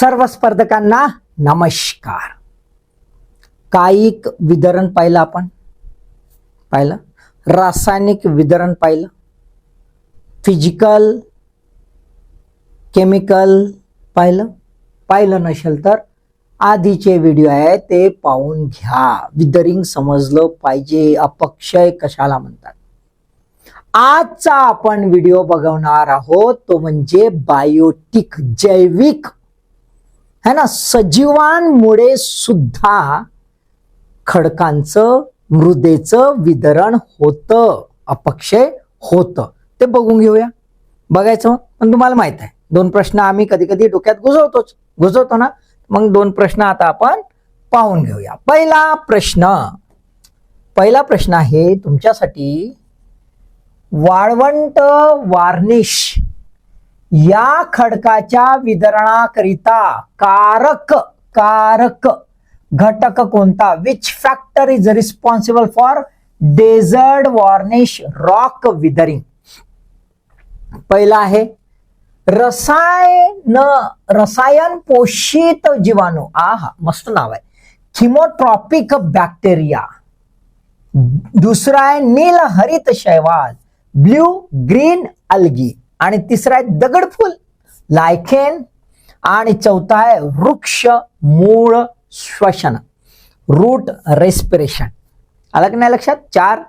सर्व स्पर्धकांना नमस्कार. कायिक वितरण पाहिलं आपण? पाहिलं? रासायनिक वितरण पाहिलं? फिजिकल केमिकल पाहिलं? पाहिलं नसेल तर आधीचे व्हिडिओ आहे ते पाहून घ्या. विदरिंग समजलं पाहिजे अपक्षय कशाला म्हणतात? आजचा आपण व्हिडिओ बघवणार आहोत तो म्हणजे बायोटिक जैविक है ना? सजीवांमुळे सुद्धा खडकांचं मृदेचं वितरण होतं. अपक्षय होतं. ते बघून घेऊया. बघायचं मग. पण तुम्हाला माहीत आहे. दोन प्रश्न आम्ही कधी कधी डोक्यात घुसवतोच घुसवतो ना? मग दोन प्रश्न आता आपण पाहून घेऊया. पहिला प्रश्न. पहिला प्रश्न आहे तुमच्यासाठी वाळवंट वार्निश. या खडकाच्या वितरणाकरिता कारक कारक घटक कोणता? Which factor is responsible for desert varnish rock weathering पहिला आहे रसायन रसायन पोषित जीवाणू. आहा मस्त नाव आहे. थिमोट्रॉपिक बॅक्टेरिया दुसरा आहे नील हरित शैवाल. ब्ल्यू ग्रीन अल्गी आणि तिसरा आहे दगडफूल. लायखेन आणि चौथा आहे वृक्ष मूळ श्वसन. Root respiration. आलं की नाही लक्षात? चार.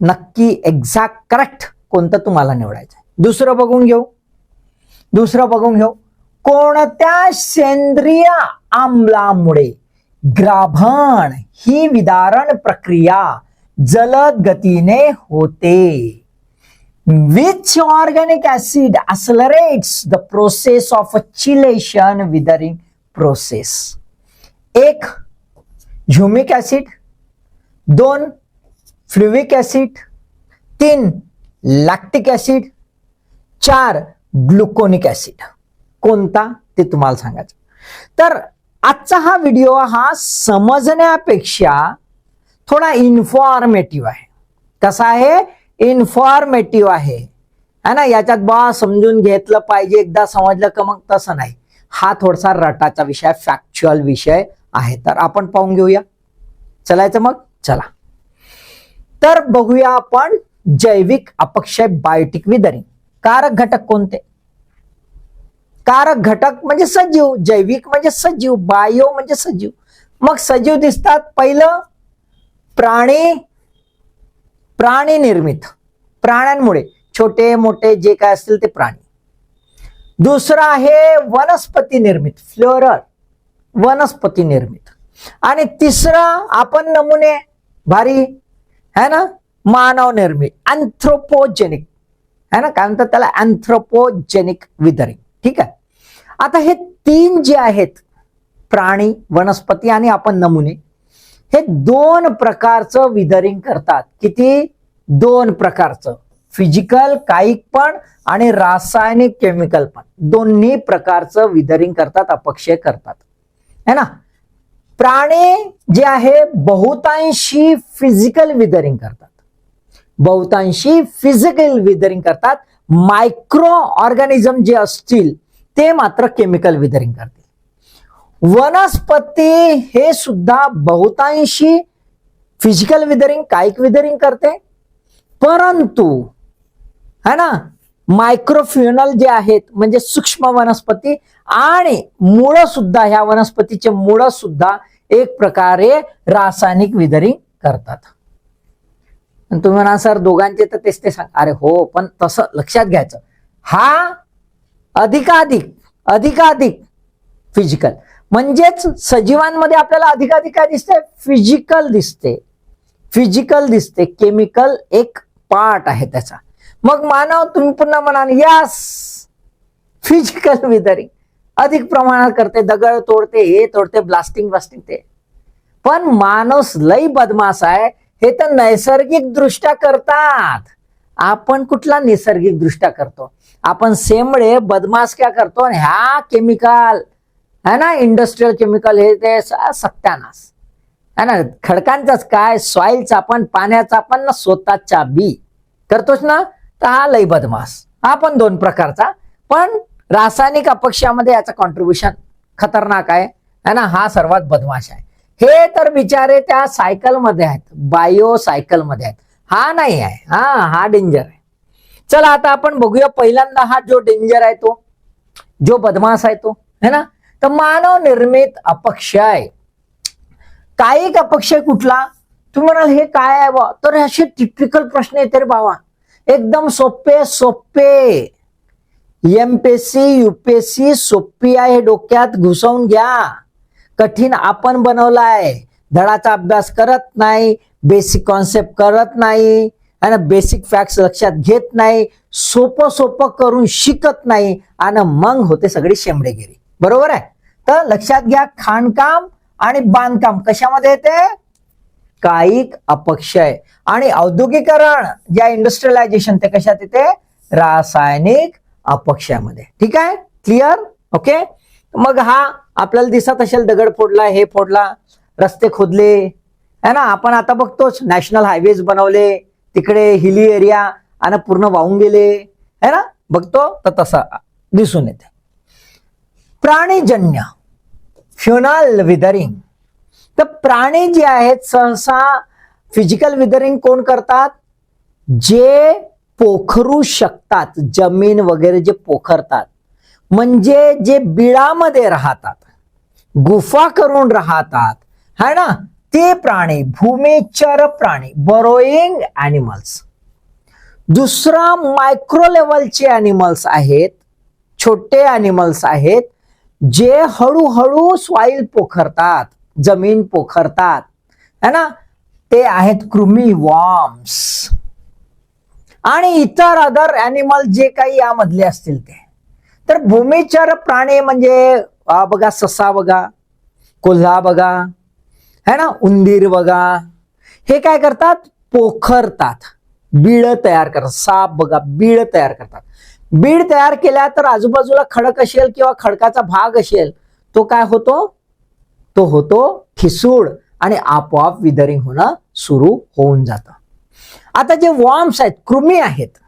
नक्की एक्झॅक्ट करेक्ट कोणतं तुम्हाला निवडायचं आहे दुसरं बघून घेऊ. दुसरं बघून घेऊ. कोणत्या सेंद्रिय आम्लामुळे ग्राभण ही विदारण प्रक्रिया जलद गतीने होते? Which organic acid accelerates the process of chelation weathering process एक झ्युमिक ऍसिड दोन फ्लुविक ऍसिड तीन लॅक्टिक ऍसिड चार ग्लुकोनिक ऍसिड कोणता? ते तुम्हाला सांगायचं. तर आजचा हा व्हिडिओ हा समजण्यापेक्षा थोडा इन्फॉर्मेटिव्ह आहे. कसा आहे? इन्फॉर्मेटिव्ह आहे. है ना? याच्यात बा समजून घेतलं पाहिजे. एकदा समजलं का मग तसं नाही. हा थोडासा रटाचा विषय फॅक्च्युअल विषय आहे. तर आपण पाहून घेऊया. चलायचं मग? चला. तर बघूया आपण जैविक अपक्षय बायोटिक विदरिंग कारक घटक कोणते? कारक घटक म्हणजे सजीव जैविक म्हणजे सजीव बायो म्हणजे सजीव. मग सजीव दिसतात पहिलं प्राणी प्राणी निर्मित. प्राण्यांमुळे छोटे मोठे जे काय असतील ते प्राणी. दुसरं आहे वनस्पती निर्मित फ्लोरल. वनस्पती निर्मित. आणि तिसरं आपण नमुने भारी. है ना? मानव निर्मित अँथ्रोपोजेनिक है ना? काय म्हणतात त्याला? अँथ्रोपोजेनिक विदरिंग ठीक आहे? आता हे तीन जे आहेत प्राणी वनस्पती आणि आपण नमुने हे दोन प्रकारचं विदरिंग करतात. किती? दोन प्रकारचं. फिजिकल कायिक पण आणि रासायनिक केमिकल पण. दोन्ही प्रकारचं विदरिंग करतात अपक्षय करतात. है ना? प्राणी जे आहे बहुतांशी फिजिकल विदरिंग करतात. बहुतांशी फिजिकल विदरिंग करतात. मायक्रो ऑर्गॅनिझम जे असतील ते मात्र केमिकल विदरिंग करतील. वनस्पती हे सुद्धा बहुतांशी फिजिकल विदरिंग कायिक विदरिंग करते. परंतु है ना मायक्रोफ्युनल जे आहेत म्हणजे सूक्ष्म वनस्पती आणि मुळं सुद्धा ह्या वनस्पतीचे मुळं सुद्धा एक प्रकारे रासायनिक विदरिंग करतात. तुम्ही म्हणा सर दोघांचे तर तेच ते सांग. अरे हो पण तसं लक्षात घ्यायचं. हा अधिकाधिक अधिकाधिक फिजिकल म्हणजेच सजीवांमध्ये आपल्याला अधिकाधिक काय दिसते फिजिकल दिसते फिजिकल दिसते केमिकल एक पार्ट आहे त्याचा. मग मानव तुम्ही पुन्हा म्हणाल यास फिजिकल विदरिंग अधिक प्रमाणात करते दगड तोडते हे तोडते ब्लास्टिंग ब्लास्टिंग ते. पण माणूस लई बदमाश आहे. हे तर नैसर्गिक दृष्ट्या करतात. आपण कुठला नैसर्गिक दृष्ट्या करतो? आपण सेमळे बदमाश क्या करतो? आणि ह्या केमिकल है ना इंडस्ट्रीयल केमिकल हे ते सत्यानाश. है ना खडकांचाच काय सॉइलचा पण पाण्याचा पण ना स्वतःचा बी. करतोच ना तर हा लय बदमास हा पण दोन प्रकारचा. पण रासायनिक अपक्षामध्ये याचं कॉन्ट्रीब्युशन खतरनाक आहे. है ना हा सर्वात बदमाश आहे. हे तर बिचारे त्या सायकलमध्ये आहेत. बायो सायकलमध्ये आहेत. हा नाही आहे. हा हा डेंजर आहे. चला आता आपण बघूया पहिल्यांदा हा जो डेंजर आहे तो जो बदमाश आहे तो. है ना? तर मानव निर्मित अपक्ष अपक्षय कायिक अपक्षय कुठला? तुम्ही म्हणाल हे काय आहे बा तर असे टिपिकल प्रश्न येते रे बाबा एकदम सोपे सोपे. एमपीएससी युपीएससी सोपी आहे हे डोक्यात घुसवून घ्या. कठीण आपण बनवलाय. धडाचा अभ्यास करत नाही बेसिक कॉन्सेप्ट करत नाही आणि बेसिक फॅक्ट्स लक्षात घेत नाही सोपं सोपं करून शिकत नाही आणि मग होते सगळी शेंबडेगिरी. बरोबर आहे? तर लक्षात घ्या खाणकाम आणि बांधकाम कशामध्ये येते? कायिक अपक्षय. आणि औद्योगिकरण ज्या इंडस्ट्रियलायझेशन ते कशात येते? रासायनिक अपक्षयामध्ये. ठीक आहे? क्लिअर ओके मग हा आपल्याला दिसत असेल दगड फोडला हे फोडला रस्ते खोदले. है ना? आपण आता बघतोच नॅशनल हायवेज बनवले तिकडे हिली एरिया आणि पूर्ण वाहून गेले. है ना? बघतो तर तसं दिसून येते. प्राणीजन्य फ्युनल विदरिंग तर प्राणी जे आहेत सहसा फिजिकल विदरिंग कोण करतात? जे पोखरू शकतात जमीन वगैरे जे पोखरतात. म्हणजे जे बिळामध्ये राहतात गुफा करून राहतात है ना? ते प्राणी भूमिचर प्राणी बरोईंग ॲनिमल्स दुसरा मायक्रो लेवलचे ॲनिमल्स आहेत छोटे ॲनिमल्स आहेत जे हळूहळू स्वाईल पोखरतात जमीन पोखरतात है ना? ते आहेत कृमी वॉर्म्स आणि इतर अदर ॲनिमल जे काही यामधले असतील ते. तर भूमिचर प्राणी म्हणजे बघा ससा बघा कोल्हा बघा है ना? उंदीर बघा हे काय करतात? पोखरतात. बीळ तयार करतात. साप बघा बीळ तयार करतात. बीड तयार केल्या तर आजूबाजूला खडक असेल किंवा खडकाचा भाग असेल तो काय होतो? तो होतो ठिसूळ आणि आपोआप विदरिंग होणं सुरू होऊन जातं. आता जे वॉर्म्स आहेत कृमी आहेत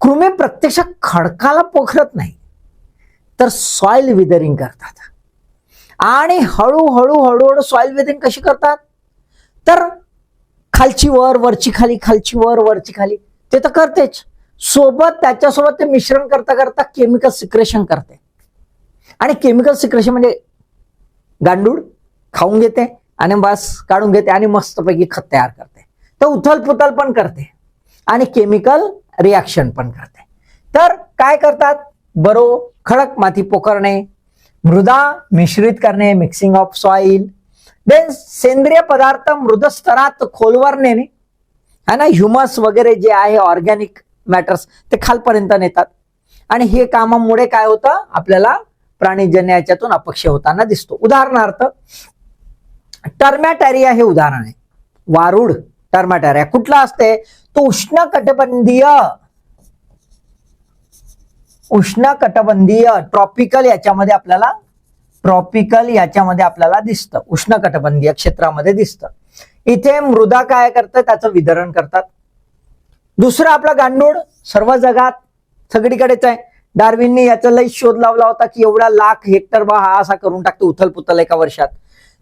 कृमी प्रत्यक्ष खडकाला पोखरत नाही तर सॉइल विदरिंग करतात. आणि हळूहळू हळूहळू सॉइल विदरिंग कशी करतात? तर खालची वर वरची खाली खालची वर वरची खाली ते तर करतेच. सोबत त्याच्यासोबत ते मिश्रण करता करता केमिकल सिक्रेशन करते. आणि केमिकल सिक्रेशन म्हणजे गांडूळ खाऊन घेते आणि बस काढून घेते आणि मस्तपैकी खत तयार करते. तर उथल पुथल पण करते आणि केमिकल रिॲक्शन पण करते. तर काय करतात? बरो खडक माती पोखरणे मृदा मिश्रित करणे मिक्सिंग ऑफ सॉइल देन सेंद्रिय पदार्थ मृद स्तरात खोलवर नेणे. है ना? ह्युमस वगैरे जे आहे ऑर्गॅनिक मॅटर्स ते खालपर्यंत नेतात. आणि हे कामामुळे काय होतं? आपल्याला प्राणीजन्य याच्यातून अपक्ष होताना दिसतो. उदाहरणार्थ टर्मॅटॅरिया हे उदाहरण आहे. वारुड टर्मॅटॅरिया कुठला असते? तो उष्ण कटबंधीय उष्ण कटबंधीय ट्रॉपिकल याच्यामध्ये आपल्याला ट्रॉपिकल याच्यामध्ये आपल्याला दिसतं. उष्ण कटबंधीय क्षेत्रामध्ये दिसतं. इथे मृदा काय करतं? त्याचं वितरण करतात. दुसरं आपला गांडूळ सर्व जगात सगळीकडेच आहे. डार्विनने याचा लई शोध लावला होता की एवढा लाख हेक्टर बा हा असा करून टाकतो उथल पुथल एका वर्षात.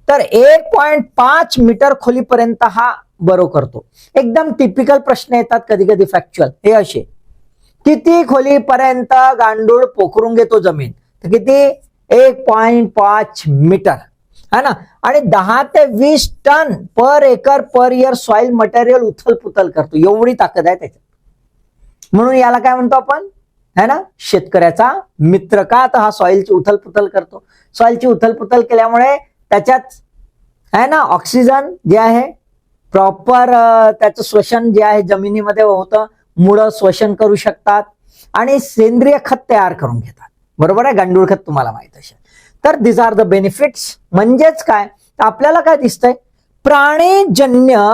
तर एक पॉइंट पाच मीटर खोलीपर्यंत हा बरो करतो. एकदम टिपिकल प्रश्न येतात कधी कधी फॅक्च्युअल हे असे. किती खोलीपर्यंत गांडूळ पोखरून घेतो जमीन? तर किती? एक पॉइंट पाच मीटर. है ना? आणि दहा ते वीस ton per acre per year soil material उथल पुथल करतो. एवढी ताकद आहे त्याच्यात. म्हणून याला काय म्हणतो आपण? है ना? शेतकऱ्याचा मित्र का तर हा सॉइलची उथल पुथल करतो? सॉइलची उथल पुथल केल्यामुळे त्याच्यात है ना ऑक्सिजन जे आहे प्रॉपर त्याचं श्वसन जे आहे जमिनीमध्ये होतं मुळं श्वसन करू शकतात आणि सेंद्रिय खत तयार करून घेतात. बरोबर आहे? गांडूळ खत तुम्हाला माहीत असेल. तर दिस आर द बेनिफिट्स म्हणजेच काय? तर आपल्याला काय दिसतंय? प्राणीजन्य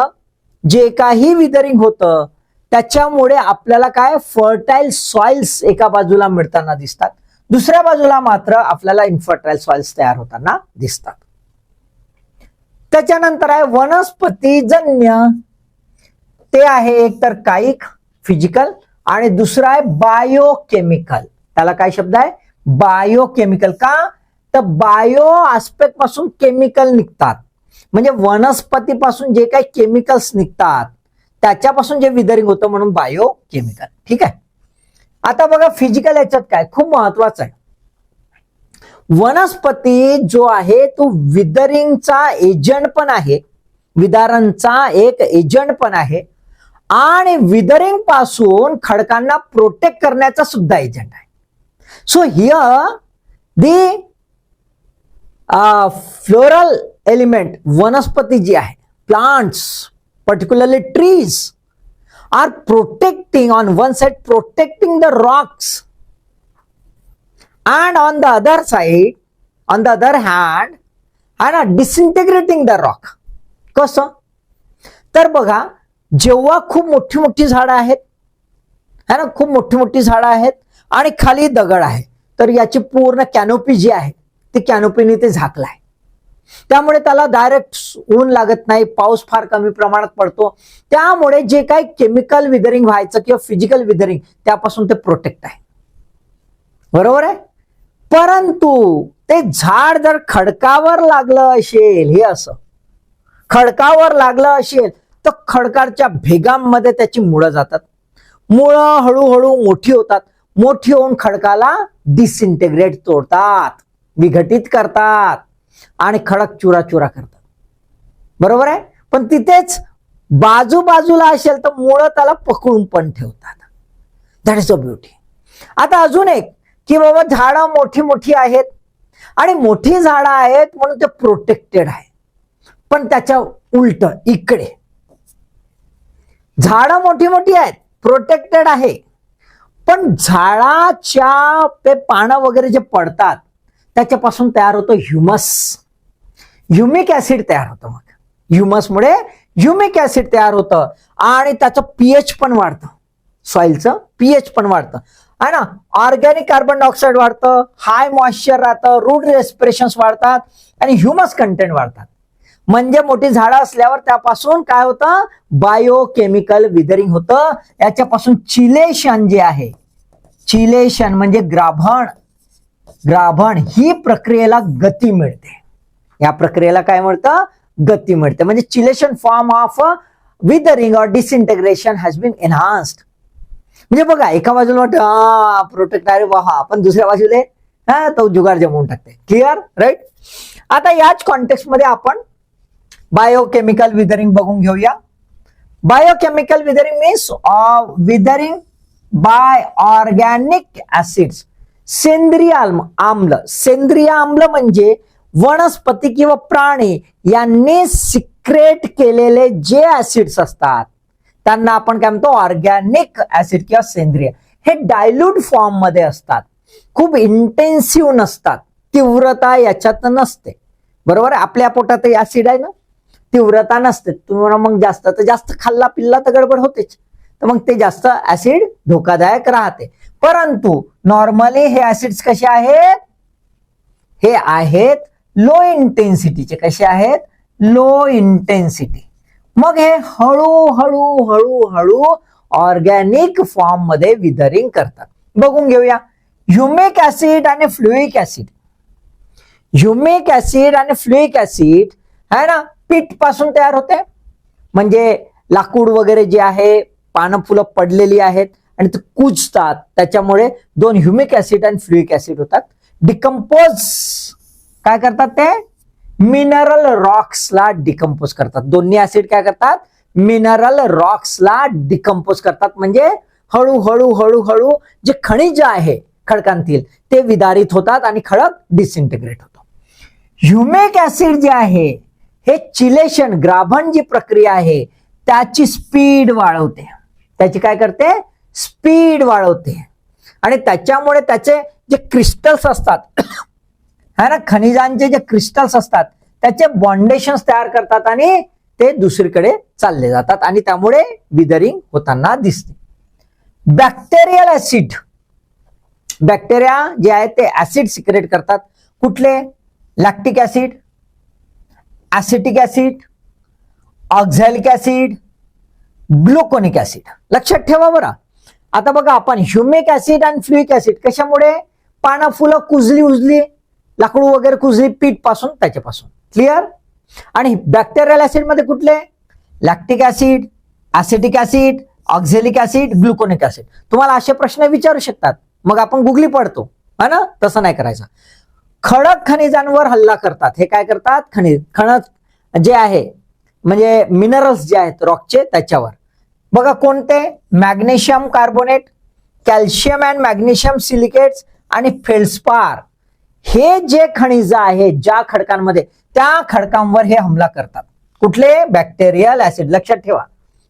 जे काही विदरिंग होतं त्याच्यामुळे आपल्याला काय? फर्टाईल सॉइल्स एका बाजूला मिळताना दिसतात. दुसऱ्या बाजूला मात्र आपल्याला इन्फर्टाईल सॉइल्स तयार होताना दिसतात. त्याच्यानंतर आहे वनस्पतीजन्य. ते आहे एक तर कायिक फिजिकल आणि दुसरं आहे बायोकेमिकल त्याला काय शब्द आहे? बायोकेमिकल का? तर बायो आस्पेक्टपासून केमिकल निघतात. म्हणजे वनस्पतीपासून जे काही केमिकल्स निघतात त्याच्यापासून जे विदरिंग होतं म्हणून बायो केमिकल ठीक आहे? आता बघा फिजिकल याच्यात काय? खूप महत्वाचं आहे. वनस्पती जो आहे तो विदरिंगचा एजंट पण आहे. विदारणचा एक एजंट पण आहे. आणि विदरिंगपासून खडकांना प्रोटेक्ट करण्याचा सुद्धा एजंट आहे. So here the floral element वनस्पती जी आहे plants particularly trees are protecting on one side protecting the rocks and on the other other on the other hand hand ना डिसइंटेग्रेटिंग द रॉक कसं? तर बघा जेव्हा खूप मोठी मोठी झाडं आहेत है ना? खूप मोठी मोठी झाडं आहेत आणि खाली दगड आहे तर याची पूर्ण कॅनोपी जी आहे ती कॅनोपीने ते झाकलाय. त्यामुळे त्याला डायरेक्ट ऊन लागत नाही पाऊस फार कमी प्रमाणात पडतो. त्यामुळे जे काही केमिकल विदरिंग व्हायचं किंवा फिजिकल विदरिंग त्यापासून ते प्रोटेक्ट आहे. बरोबर आहे? परंतु ते झाड जर खडकावर लागलं असेल हे असं. खडकावर लागलं असेल तर खडकाच्या भेगांमध्ये त्याची मुळं जातात. मुळं हळूहळू मोठी होतात. मोठी होऊन खडकाला डिसइंटेग्रेट तोडतात. विघटित करतात आणि खडक चुराचुरा करतात. बरोबर आहे? पण तिथेच बाजूबाजूला असेल तर मुळं त्याला पकडून पण ठेवतात. दॅट इज अ ब्युटी आता अजून एक की बाबा झाडं मोठी मोठी आहेत आणि मोठी झाडं आहेत म्हणून ते प्रोटेक्टेड आहे पण त्याच्या उलट इकडे. झाडं मोठी मोठी आहेत प्रोटेक्टेड आहे. पण झाडाच्या ते पानं वगैरे जे पडतात त्याच्यापासून तयार होतो ह्युमस. ह्युमिक ऍसिड तयार होतं मग. ह्युमसमुळे ह्युमिक ऍसिड तयार होतं आणि त्याचं पीएच पण वाढतं. सॉइलचं पीएच पण वाढतं. आहे ना? ऑर्गॅनिक कार्बन डायऑक्साईड वाढतं हाय मॉइश्चर राहतं रूट रेस्पिरेशन्स वाढतात आणि ह्युमस कंटेंट वाढतात. म्हणजे मोठी झाडं असल्यावर त्यापासून काय होतं? बायोकेमिकल विदरिंग होतं. याच्यापासून चिलेशन जे आहे चिलेशन म्हणजे ग्राभण. ग्राभण ही प्रक्रियेला गती मिळते. या प्रक्रियेला काय मिळतं गती मिळते. म्हणजे chelation form of weathering or disintegration has been enhanced. म्हणजे बघा एका बाजूला वाटतं प्रोटेक्ट अरे वा हा पण दुसऱ्या बाजूला हा तो जुगार जमवून टाकते. क्लिअर राईट आता याच कॉन्टेक्स्टमध्ये आपण बायोकेमिकल विदरिंग बघून घेऊया. Biochemical weathering means weathering by organic acids सेंद्रिय आम्ल. सेंद्रिय आम्ल म्हणजे वनस्पती किंवा प्राणी यांनी सिक्रेट केलेले जे ऍसिड्स असतात त्यांना आपण काय म्हणतो? ऑर्गॅनिक ऍसिड किंवा सेंद्रिय. हे डायल्यूट फॉर्ममध्ये असतात. खूप इंटेन्सिव्ह नसतात. तीव्रता याच्यात नसते. बरोबर? आपल्या पोटात ऍसिड आहे ना? तीव्रता नसते. तुम्हाला मग जास्त तर जास्त खाल्ला पिल्ला तर गडबड होतेच. तर मग ते जास्त ऍसिड धोकादायक राहते. परंतु नॉर्मली हे ऍसिड्स कसे आहेत? हे आहेत लो इंटेन्सिटीचे कसे आहेत? लो इंटेन्सिटी मग हे हळूहळू हळूहळू ऑर्गॅनिक फॉर्ममध्ये विदरिंग करतात. बघून घेऊया. ह्युमिक ऍसिड आणि फ्लुईक ऍसिड ह्युमिक ऍसिड आणि फ्लुईक ऍसिड आहे ना? पीठपासून तयार होते. म्हणजे लाकूड वगैरे जे आहे पानं फुलं पडलेली आहेत. आणि ते कुजतात. त्याच्यामुळे दोन ह्युमिक ऍसिड आणि फ्लुइक ऍसिड होतात. डिकम्पोज काय करतात ते? मिनरल रॉक्सला डिकम्पोज करतात. दोन्ही ऍसिड काय करतात? मिनरल रॉक्सला डिकम्पोज करतात. म्हणजे हळूहळू हळूहळू जे खनिज आहे खडकांतील ते विदारित होतात आणि खडक डिसइंटिग्रेट होतो ह्युमिक ऍसिड जे आहे हे चिलेशन ग्राभण जी प्रक्रिया आहे त्याची स्पीड वाढवते. त्याची काय करते? स्पीड वाढवते. आणि त्याच्यामुळे त्याचे जे क्रिस्टल्स असतात है ना खनिजांचे जे क्रिस्टल्स असतात त्याचे बॉन्डेशन्स तयार करतात आणि ते दुसरीकडे चालले जातात आणि त्यामुळे विदरिंग होताना दिसते. बॅक्टेरियल ऍसिड बॅक्टेरिया जे आहेत ते ऍसिड सिक्रेट करतात. कुठले? Lactic acid acetic acid oxalic acid gluconic acid लक्षात ठेवा बरं. आता बघा आपण ह्युमिक ऍसिड आणि फ्लुईक ऍसिड कशामुळे पानं फुलं कुजली उजली लाकडू वगैरे कुजली पीठपासून त्याच्यापासून. क्लिअर आणि बॅक्टेरियल ऍसिडमध्ये कुठले? Lactic acid acetic acid oxalic acid gluconic acid तुम्हाला असे प्रश्न विचारू शकतात. मग आपण गुगली पडतो. हा ना? तसं नाही करायचं. खडक खनिजांवर हल्ला करतात. हे काय करतात? खनिज खणक जे आहे म्हणजे मिनरल्स जे आहेत रॉकचे त्याच्यावर. बघा कोणते? Magnesium carbonate calcium and magnesium silicates आणि फेल्सपार. हे जे खनिज आहेत ज्या खडकांमध्ये त्या खडकांवर हे हमला करतात. कुठले? बॅक्टेरियल ऍसिड लक्षात ठेवा.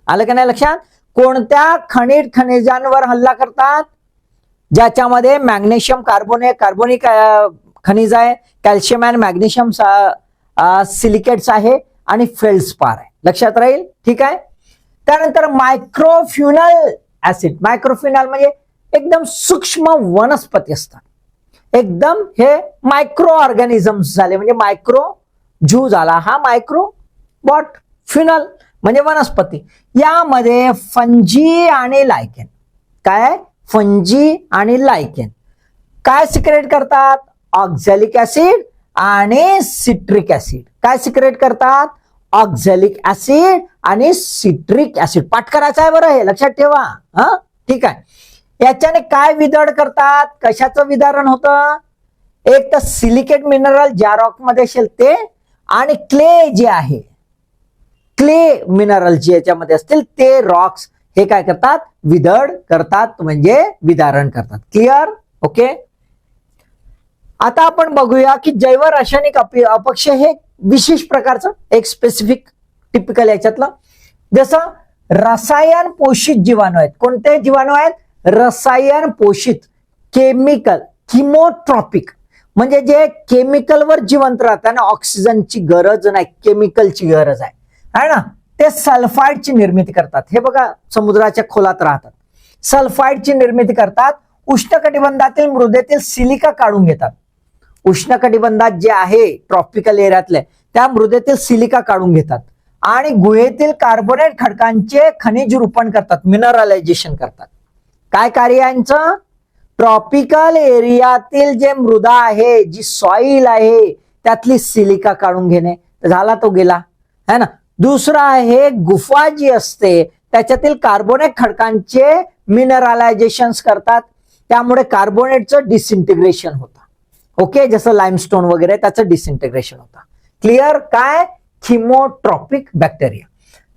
आलं का नाही लक्षात? कोणत्या खनिज खनिजांवर हल्ला करतात? ज्याच्यामध्ये मॅग्नेशियम कार्बोनेट कार्बोनिक खनिज आहे कॅल्शियम अँड मॅग्नेशियम सिलिकेट्स आहे आणि फेल्सपार आहे. लक्षात राहील? ठीक आहे? त्यानंतर मायक्रोफ्युनल ऍसिड मायक्रोफ्युनल म्हणजे एकदम सूक्ष्म वनस्पती असतात. एकदम हे मायक्रो ऑर्गॅनिझम्स झाले. म्हणजे मायक्रो झू झाला हा मायक्रो बॉट फ्युनल म्हणजे वनस्पती. यामध्ये फंजी आणि लायकेन काय? फंजी आणि लायकेन काय सिक्रेट करतात? ऑक्झॅलिक ऍसिड आणि सिट्रिक ऍसिड काय सिक्रेट करतात? ऑक्झॅलिक ऍसिड आणि सिट्रिक ऍसिड पाठ करायचं आहे बरं हे लक्षात ठेवा. हा? ठीक आहे. याच्याने काय विदळ करतात? कशाचं विदारण होतं? एक तर सिलिकेट मिनरल ज्या रॉकमध्ये असेल ते आणि क्ले जे आहे क्ले मिनरल जे याच्यामध्ये असतील ते रॉक्स हे काय करतात? विदळ करतात म्हणजे विदारण करतात. क्लिअर ओके आता आपण बघूया की जैव रासायनिक अपक्ष हे विशेष प्रकारचं एक स्पेसिफिक टिपिकल याच्यातलं. जसं रसायन पोषित जीवाणू आहेत. कोणते जीवाणू आहेत? रसायन पोषित केमिकल किमोट्रॉपिक म्हणजे जे केमिकलवर जिवंत राहतात ना ऑक्सिजनची गरज नाही केमिकलची गरज आहे. है ना? ते सल्फाईडची निर्मिती करतात. हे बघा समुद्राच्या खोलात राहतात. सल्फाईडची निर्मिती करतात. उष्णकटिबंधातील मृदेतील सिलिका काढून घेतात. उष्णकटिबंधात जे आहे ट्रॉपिकल एरियातले त्या मृदेतील सिलिका काढून घेतात. आणि गुहेतील कार्बोनेट खडकांचे खनिज रूपण करतात मिनरलायझेशन करतात. काय कार्य यांचं? ट्रॉपिकल एरियातील जे मृदा आहे जी सॉइल आहे त्यातली सिलिका काढून घेणे. झाला तो गेला. है ना? दुसरा आहे गुफा जी असते त्याच्यातील कार्बोनेट खडकांचे मिनरलायझेशन करतात. त्यामुळे कार्बोनेटचं डिसइंटिग्रेशन होतं. ओके जसं लाईमस्टोन वगैरे त्याचं डिसइंटिग्रेशन होतं. क्लिअर काय? खिमोट्रॉपिक बॅक्टेरिया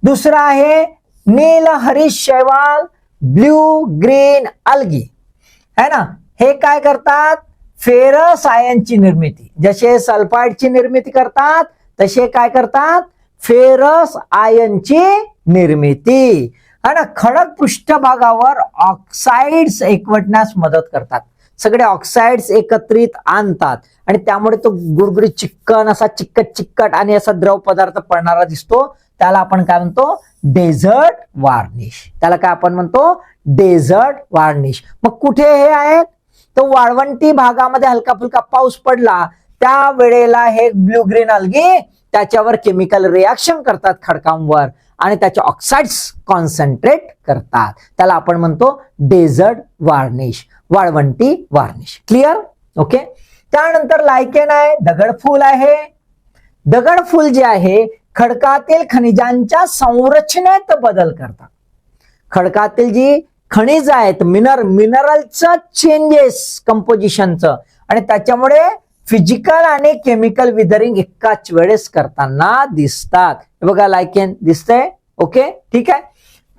दुसरा आहे नील हरीश शैवाल ब्ल्यू ग्रीन अल्गी है ना? हे काय करतात? फेरस आयनची निर्मिती. जसे सल्फाईडची निर्मिती करतात तसे काय करतात? फेरस आयनची निर्मिती. है ना? खडक पृष्ठभागावर ऑक्साइड्स एकवटण्यास मदत करतात. सगळे ऑक्साईड्स एकत्रित आणतात. आणि त्यामुळे तो गुडगुडी चिक्कन असा चिक्कट चिक्कट आणि असा द्रव पदार्थ पडणारा दिसतो. त्याला आपण काय म्हणतो? डेझर्ट वार्निश त्याला काय आपण म्हणतो? डेझर्ट वार्निश मग कुठे हे आहेत तो वाळवंटी भागामध्ये हलका फुलका पाऊस पडला त्या वेळेला हे ब्लू ग्रीन अलगी त्याच्यावर केमिकल रिॲक्शन करतात खडकांवर. आणि त्याचे ऑक्साइड्स कॉन्सन्ट्रेट करतात. त्याला आपण म्हणतो डेझर्ट वार्निश वाळवंटी वार्निश क्लिअर ओके त्यानंतर लायकेन आहे दगडफूल आहे. दगडफूल जे आहे खडकातील खनिजांच्या संरचनेत बदल करतात. खडकातील जी खनिज आहेत मिनर मिनरलचं चेंजेस कंपोजिशनचं आणि त्याच्यामुळे फिजिकल आणि केमिकल विदरिंग एकाच वेळेस करताना दिसतात. हे बघा लायकेन दिसतंय? ओके ठीक आहे?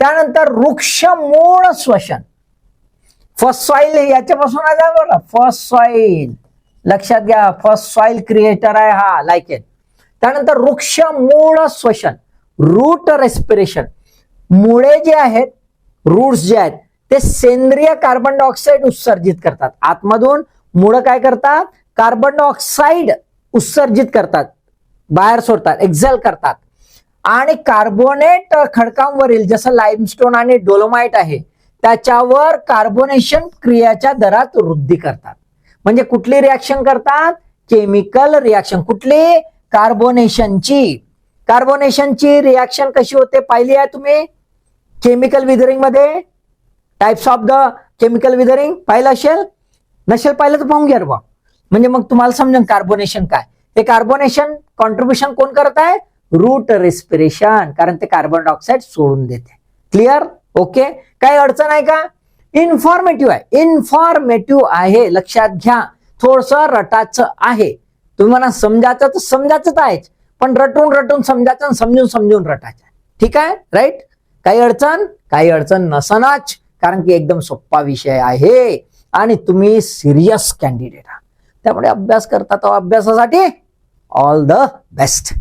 त्यानंतर वृक्ष मूळ श्वसन. फर्स्ट सॉइल याच्यापासून आज बघा. फर्स्ट सॉइल लक्षात घ्या फर्स्ट सॉइल क्रिएटर आहे हा लायकेन त्यानंतर वृक्ष मूळ श्वसन. रूट रेस्पिरेशन मुळे जे आहेत रूट्स जे आहेत ते सेंद्रिय कार्बन डायऑक्साईड उत्सर्जित करतात. आतमधून मुळं काय करतात? कार्बन डायऑक्साईड उत्सर्जित करतात बाहेर सोडतात एक्झेल करतात. आणि कार्बोनेट खडकांवरील जसं लाईमस्टोन आणि डोलोमाइट आहे त्याच्यावर कार्बोनेशन क्रियाच्या दरात वृद्धी करतात. म्हणजे कुठली रिॲक्शन करतात? केमिकल रिॲक्शन कुठली? कार्बोनेशनची कार्बोनेशनची रिॲक्शन कशी होते पाहिली आहे तुम्ही? Chemical विदरिंगमध्ये. Types of the chemical weathering पाहिलं असेल? नसेल पाहिलं तर पाहून घ्या बा म्हणजे मग तुम्हाला समजेल कार्बोनेशन काय? हे कार्बोनेशन कॉन्ट्रीब्युशन कोण करत आहे? रूट रेस्पिरेशन कारण ते कार्बन डायऑक्साईड सोडून देते. क्लिअर ओके काही अडचण आहे का? इन्फॉर्मेटिव्ह आहे. इन्फॉर्मेटिव्ह आहे. लक्षात घ्या. थोडस रटाचं आहे. तुम्ही म्हणा समजायचं तर समजायचंच आहेच पण रटून रटून समजायचं समजून समजून रटायचं ठीक आहे? राईट काही अडचण? काही अडचण नसनाच. कारण की एकदम सोप्पा विषय आहे. आणि तुम्ही सिरियस कॅन्डिडेट आहात. त्यामुळे अभ्यास करता तो अभ्यासासाठी ऑल द बेस्ट